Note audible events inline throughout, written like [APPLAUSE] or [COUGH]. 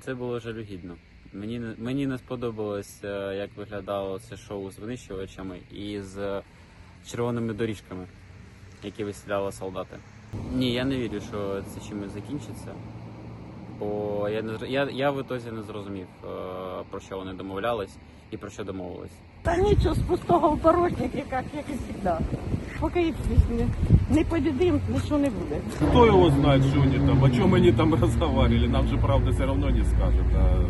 Це було жалюгідно. Мені не мені не сподобалось, е, як виглядало це шоу з винищувачами і з червоними доріжками, які вистріляли солдати. Ні, я не вірю, що це чимось закінчиться. Бо я не я, я в ітозі не зрозумів, е, про що вони домовлялись і про що домовились. Та нічого, з пустого в як, як і завжди. Поки не, не побідим, нічого не буде. Кто его знает, что они там, о чем они там [LAUGHS] разговаривали, нам же правда все равно не скажут. А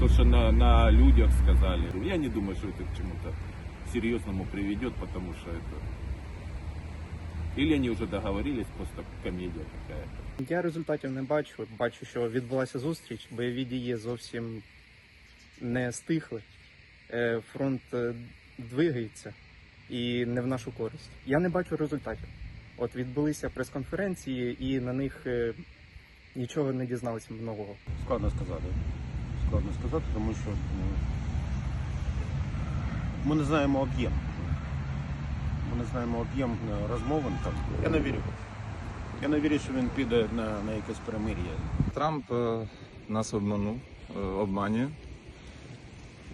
то, что на, на людях сказали, я не думаю, что это к чему-то серьезному приведет, потому что это... Или они уже договорились, просто комедия какая-то. Я результатів не бачу. Бачу, що відбулася зустріч, бойові дії зовсім не стихли. Е, Фронт е, двигається і не в нашу користь. Я не бачу результатів. От відбулися прес-конференції, і на них е, нічого не дізналися нового. Складно сказати. Складно сказати, тому що ну, ми не знаємо об'єм. Ми не знаємо об'єм е, розмовин там. Я не вірю. Я не вірю, що він піде на, на якесь перемир'я. Трамп е, нас обманув, обманює.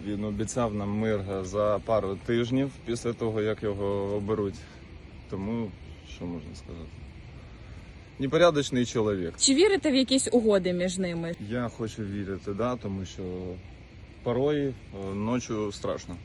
Він обіцяв нам мир за пару тижнів після того, як його оберуть. Тому що можна сказати? Непорядочний чоловік. Чи вірите в якісь угоди між ними? Я хочу вірити, да, тому що порой е, ночі страшно.